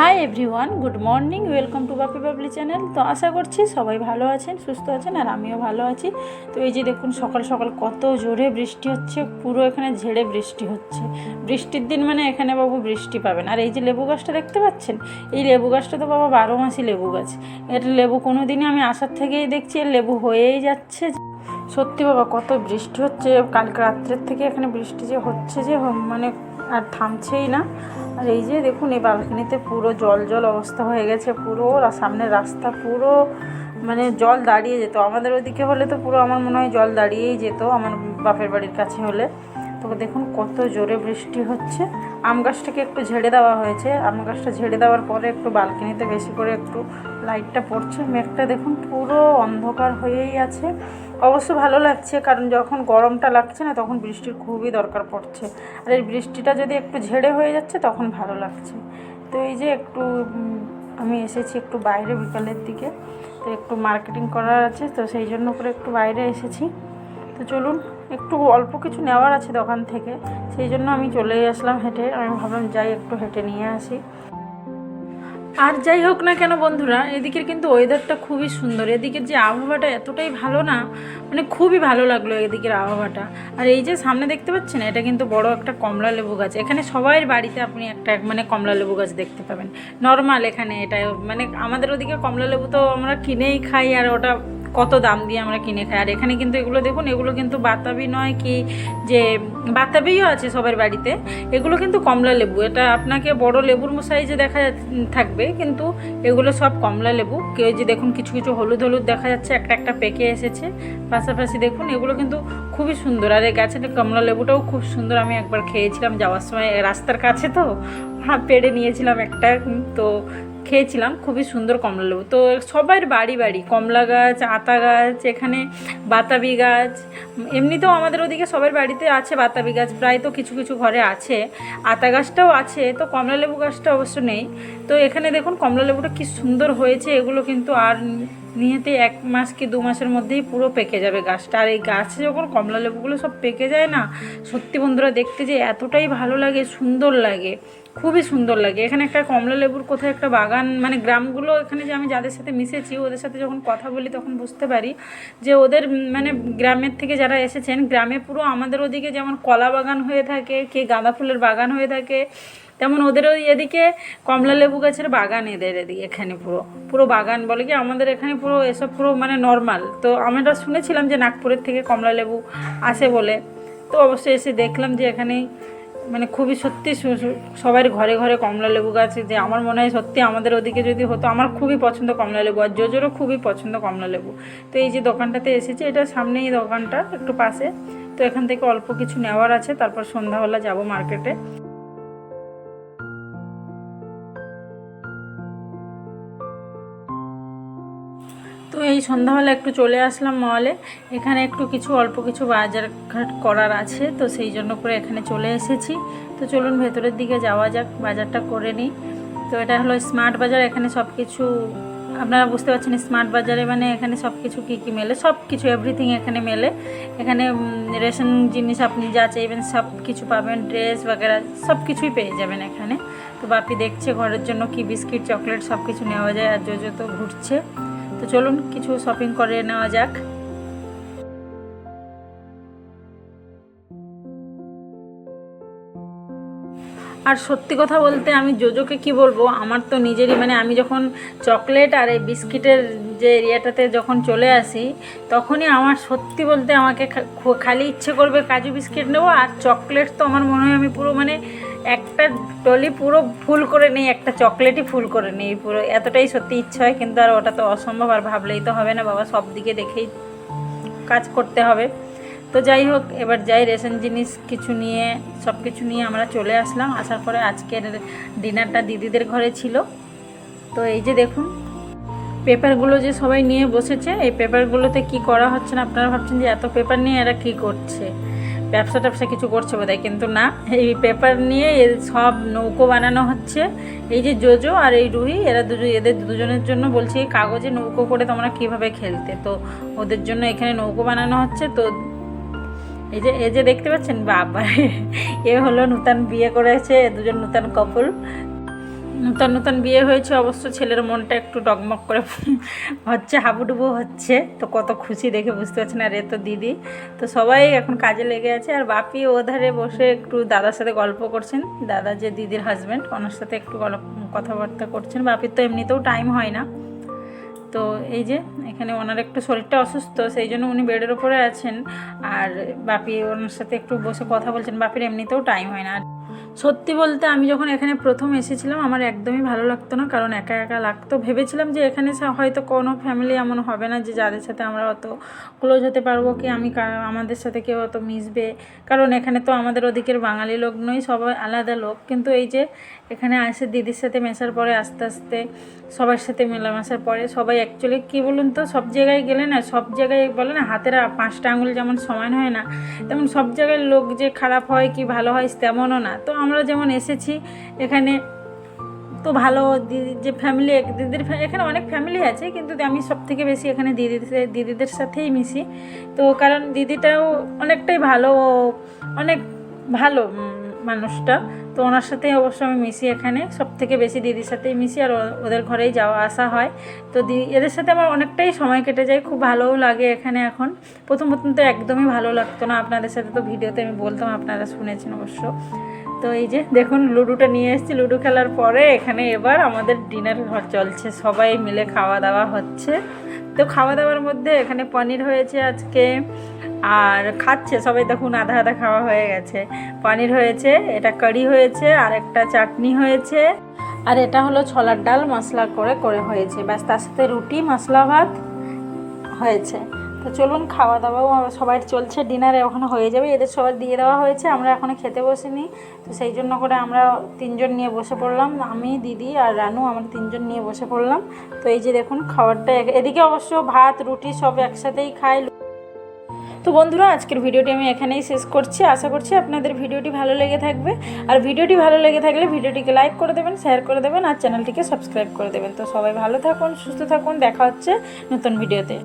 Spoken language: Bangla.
Hi everyone good morning welcome to Bapi Babli channel তো আশা করছি সবাই ভালো আছেন, সুস্থ আছেন, আর আমিও ভালো আছি। তো এই যে দেখুন, সকাল সকাল কত জোরে বৃষ্টি হচ্ছে, পুরো এখানে ঝেড়ে বৃষ্টি হচ্ছে। বৃষ্টির দিন মানে এখানে বাবু বৃষ্টি পাবেন। আর এই যে লেবু গাছটা দেখতে পাচ্ছেন? এই লেবু গাছটা তো বাবা বারো মাসই লেবু গাছ। এটা লেবু কোনো দিনই আমি আসার থেকেই দেখছি লেবু হয়েই যাচ্ছে। সত্যি বাবা, কত বৃষ্টি হচ্ছে। কালকে রাত্রের থেকে এখানে বৃষ্টি যে হচ্ছে যে মানে আর থামছেই না। আর এই যে দেখুন, এই বালকনিতে পুরো জল জল অবস্থা হয়ে গেছে পুরো সামনের রাস্তা পুরো মানে জল দাঁড়িয়ে যেত। আমাদের ওদিকে হলে তো পুরো আমার মনে হয় জল দাঁড়িয়েই যেত, আমার বাপের বাড়ির কাছে হলে। তো দেখুন, কত জোরে বৃষ্টি হচ্ছে। আম গাছটাকে একটু ঝেড়ে দেওয়া হয়েছে। আম গাছটা ঝেড়ে দেওয়ার পরে একটু বালকনিতে বেশি করে একটু লাইটটা পড়ছে। মেঘটা দেখুন, পুরো অন্ধকার হয়েই আছে। অবশ্য ভালো লাগছে, কারণ যখন গরমটা লাগছে না, তখন বৃষ্টির খুবই দরকার পড়ছে। আর এই বৃষ্টিটা যদি একটু ঝেড়ে হয়ে যাচ্ছে, তখন ভালো লাগছে। তো এই যে একটু আমি এসেছি একটু বাইরে বিকালের দিকে। তো একটু মার্কেটিং করার আছে, তো সেই জন্য করে একটু বাইরে এসেছি। তো চলুন একটু অল্প কিছু নেওয়ার আছে দোকান থেকে, সেই জন্য আমি চলেই আসলাম হেঁটে। আমি ভাবলাম যাই, একটু হেঁটে নিয়ে আসি। আর যাই হোক না কেন বন্ধুরা, এদিকের কিন্তু ওয়েদারটা খুবই সুন্দর। এদিকের যে আবহাওয়াটা এতটাই ভালো না মানে খুবই ভালো লাগল এদিকের আবহাওয়াটা। আর এই যে সামনে দেখতে পাচ্ছেন, এটা কিন্তু বড় একটা কমলা লেবু গাছ। এখানে সবাই বাড়িতে আপনি একটা মানে কমলা লেবু গাছ দেখতে পাবেন। নর্মাল এখানে এটা মানে আমাদের ওদিকে কমলা লেবু তো আমরা কিনেই খাই, আর ওটা কত দাম দিয়ে আমরা কিনে খাই। আর এখানে কিন্তু এগুলো দেখুন, এগুলো কিন্তু বাতাবি নয় কি যে বাতাবিও আছে সবার বাড়িতে। এগুলো কিন্তু কমলা লেবু। এটা আপনাকে বড় লেবুর সাইজে দেখা থাকবে, কিন্তু এগুলো সব কমলা লেবু। কেউ যে দেখুন, কিছু কিছু হলুদ হলুদ দেখা যাচ্ছে, একটা একটা পেকে এসেছে। পাশাপাশি দেখুন, এগুলো কিন্তু খুবই সুন্দর। আর এই গাছের কমলা লেবুটাও খুব সুন্দর। আমি একবার খেয়েছিলাম যাওয়ার সময়, রাস্তার কাছে তো, পেড়ে নিয়েছিলাম একটা তো খেয়েছিলাম, খুবই সুন্দর কমলা লেবু। তো সবার বাড়ি বাড়ি, কমলা গাছ, আতা গাছ, এখানে বাতাবি গাছ, এমনিতেও আমাদের ওদিকে সবার বাড়িতে আছে বাতাবি গাছ, প্রায় তো কিছু কিছু ঘরে আছে। আতা গাছটাও আছে, তো কমলা লেবু গাছটা অবশ্য নেই। তো এখানে দেখুন কমলা লেবুটা কি সুন্দর হয়েছে, এগুলো কিন্তু আর নিয়েতে এক মাস কি দু মাসের মধ্যেই পুরো পেকে যাবে গাছটা। আর এই গাছে যখন কমলা লেবুগুলো সব পেকে যায় না, সত্যি বন্ধুরা দেখতে যে এতটাই ভালো লাগে, সুন্দর লাগে, খুবই সুন্দর লাগে। এখানে একটা কমলা লেবুর কোথায় একটা বাগান মানে গ্রামগুলো এখানে যে আমি যাদের সাথে মিশেছি, ওদের সাথে যখন কথা বলি তখন বুঝতে পারি যে ওদের মানে গ্রামের থেকে যারা এসেছেন, গ্রামে পুরো আমাদের ওদিকে যেমন কলা বাগান হয়ে থাকে, কে গাঁদা ফুলের বাগান হয়ে থাকে তেমন ওদের ওই এদিকে কমলা লেবু গাছের বাগান এদের এদিকে এখানে পুরো পুরো বাগান বলে কি আমাদের এখানে পুরো এসব পুরো মানে নর্মাল তো আমরা শুনেছিলাম যে নাগপুরের থেকে কমলা লেবু আসে বলে। তো অবশ্যই এসে দেখলাম যে এখানে মানে খুবই সত্যি সবার ঘরে ঘরে কমলা লেবু গাছ যে আমার মনে হয় সত্যি আমাদের ওদিকে যদি হতো, আমার খুবই পছন্দ কমলা লেবু আর জোজোরও খুবই পছন্দ কমলা লেবু। তো এই যে দোকানটাতে এসেছি, এটা সামনেই দোকানটা একটু পাশে। তো এখান থেকে অল্প কিছু নেওয়ার আছে, তারপর সন্ধ্যাবেলা যাব মার্কেটে তো এই সন্ধ্যাবেলা একটু চলে আসলাম মলে। এখানে একটু কিছু, অল্প কিছু বাজার ঘাট করার আছে, তো সেই জন্য করে এখানে চলে এসেছি। তো চলুন ভেতরের দিকে যাওয়া যাক, বাজারটা করে নিই। তো এটা হলো স্মার্ট বাজার, এখানে সব কিছু আপনারা বুঝতে পারছেন স্মার্ট বাজারে মানে এখানে সব কিছু কী কী মেলে? সব কিছু এভরিথিং এখানে মেলে। এখানে রেশন জিনিস আপনি যা চাইবেন সব কিছু পাবেন, ড্রেস বাগেরা সব কিছুই পেয়ে যাবেন এখানে। তো বাপি দেখছে ঘরের জন্য কি বিস্কিট, চকলেট সব কিছু নেওয়া যায় আর জোজো তো ঘুরছে। তো চলুন কিছু শপিং করে নেওয়া যাক। আর সত্যি কথা বলতে আমি জোজোকে কি বলব, আমার তো নিজেরই মানে আমি যখন চকলেট আর এই বিস্কিটের যে এরিয়াটাতে যখন চলে আসি, তখনই আমার সত্যি বলতে আমাকে খালি ইচ্ছে করবে কাজু বিস্কিট নেব, আর চকলেট তো আমার মনে হয় আমি পুরো মানে একটা টলি পুরো ফুল করে নেই, একটা চকলেটই ফুল করে নেই পুরো। এতটাই সত্যি ইচ্ছা হয়, কিন্তু আর ওটা তো অসম্ভব আর ভাবলেই তো হবে না বাবা, সব দিকে দেখেই কাজ করতে হবে। তো যাই হোক, এবার যাই রেশন জিনিস কিছু নিয়ে, সব কিছু নিয়ে আমরা চলে আসলাম। আসার পরে আজকের ডিনারটা দিদিদের ঘরে ছিল। তো এই যে দেখুন, পেপারগুলো যে সবাই নিয়ে বসেছে, এই পেপারগুলোতে কি করা হচ্ছে না, আপনারা ভাবছেন যে এত পেপার নিয়ে এরা কি করছে? ব্যবসা ট্যাবসা কিছু করছে বোধহয়, কিন্তু না। এই পেপার নিয়ে সব নৌকো বানানো হচ্ছে। এই যে জোজো আর এই রুহি, এরা দুজন এদের দুজনের জন্য বলছি কাগজে নৌকো করে তোমরা কীভাবে খেলতে? তো ওদের জন্য এখানে নৌকো বানানো হচ্ছে। তো এই যে এই যে দেখতে পাচ্ছেন? বাবা এ হলো নূতন বিয়ে করেছে দুজন নূতন কপল নতুন নতুন বিয়ে হয়েছে, অবশ্য ছেলের মনটা একটু ডগমগ করে হচ্ছে, হাবুডুবু হচ্ছে। তো কত খুশি দেখে বুঝতে পারছেন আর এ তো দিদি। তো সবাই এখন কাজে লেগে আছে, আর বাপি ওধারে বসে একটু দাদার সাথে গল্প করছেন। দাদা যে দিদির হাজব্যান্ড ওনার সাথে একটু গল্প কথাবার্তা করছেন। বাপির তো এমনিতেও টাইম হয় না। তো এই যে, এখানে ওনার একটু শরীরটা অসুস্থ, সেই জন্য উনি বেডের ওপরে আছেন। আর বাপি ওনার সাথে একটু বসে কথা বলছেন। বাপির এমনিতেও টাইম হয় না। সত্যি বলতে আমি যখন এখানে প্রথম এসেছিলাম, আমার একদমই ভালো লাগতো না। কারণ একা একা লাগতো। ভেবেছিলাম যে এখানে হয়তো কোনো ফ্যামিলি এমন হবে না যে যাদের সাথে আমরা অত ক্লোজ হতে পারব, কি আমি আমাদের সাথে কেউ অত মিশবে। কারণ এখানে তো আমাদের ওদিকের বাঙালি লোক নয়, সবাই আলাদা লোক। কিন্তু এই যে এখানে আসে দিদির সাথে মেশার পরে আস্তে আস্তে সবার সাথে মেলামেশার পরে সবাই অ্যাকচুয়ালি কী বলুন তো, সব জায়গায় গেলে না, সব জায়গায় বলে না, হাতের পাঁচটা আঙুল যেমন সমান হয় না, তেমন সব জায়গায় লোক যে খারাপ হয়, কি ভালো হয়, তেমনও না। তো আমরা যেমন এসেছি, এখানে তো ভালো দিদি যে ফ্যামিলি দিদির এখানে অনেক ফ্যামিলি আছে, কিন্তু আমি সব থেকে বেশি এখানে দিদিদের দিদিদের সাথেই মিশি। তো কারণ দিদিটাও অনেকটাই ভালো, অনেক ভালো মানুষটা। তো ওনার সাথেই অবশ্য আমি মিশি এখানে সব থেকে বেশি দিদির সাথেই মিশি, আর ওদের ঘরেই যাওয়া আসা হয়। তো দি, এদের সাথে আমার অনেকটাই সময় কেটে যায়, খুব ভালোও লাগে এখানে এখন। প্রথম প্রথম তো একদমই ভালো লাগতো না, আপনাদের সাথে তো ভিডিওতে আমি বলতাম, আপনারা শুনেছেন অবশ্য। তো এই যে দেখুন, লুডোটা নিয়ে এসেছি। লুডো খেলার পরে এখানে এবার আমাদের ডিনার ঘর চলছে। সবাই মিলে খাওয়া দাওয়া হচ্ছে। তো খাওয়া দাওয়ার মধ্যে এখানে পনির হয়েছে আজকে, আর খাচ্ছে সবাই। দেখুন, আধা আধা খাওয়া হয়ে গেছে। পনির হয়েছে, এটা কারি হয়েছে, আর একটা চাটনি হয়েছে। আর এটা হলো ছোলার ডাল, মশলা করে করে হয়েছে। ব্যাস, তার সাথে রুটি, মশলা, ভাত হয়েছে। তো চলুন খাওয়া দাওয়াও সবাই চলছে ডিনারে ওখানে হয়ে যাবে, এদের সবার দিয়ে দেওয়া হয়েছে, আমরা এখনও খেতে বসিনি। তো সেই জন্য করে আমরা তিনজন নিয়ে বসে পড়লাম, আমি, দিদি আর রানু, আমরা তিনজন নিয়ে বসে পড়লাম। তো এই যে দেখুন খাবারটা, এদিকে অবশ্য ভাত, রুটি সব একসাথেই খাই তো বন্ধুরা, আজকের ভিডিওটি আমি এখানেই শেষ করছি। আশা করছি আপনাদের ভিডিওটি ভালো লেগে থাকবে। আর ভিডিওটি ভালো লেগে থাকলে ভিডিওটিকে লাইক করে দেবেন শেয়ার করে দেবেন, আর চ্যানেলটিকে সাবস্ক্রাইব করে দেবেন। তো সবাই ভালো থাকুন, সুস্থ থাকুন, দেখা হচ্ছে নতুন ভিডিওতে।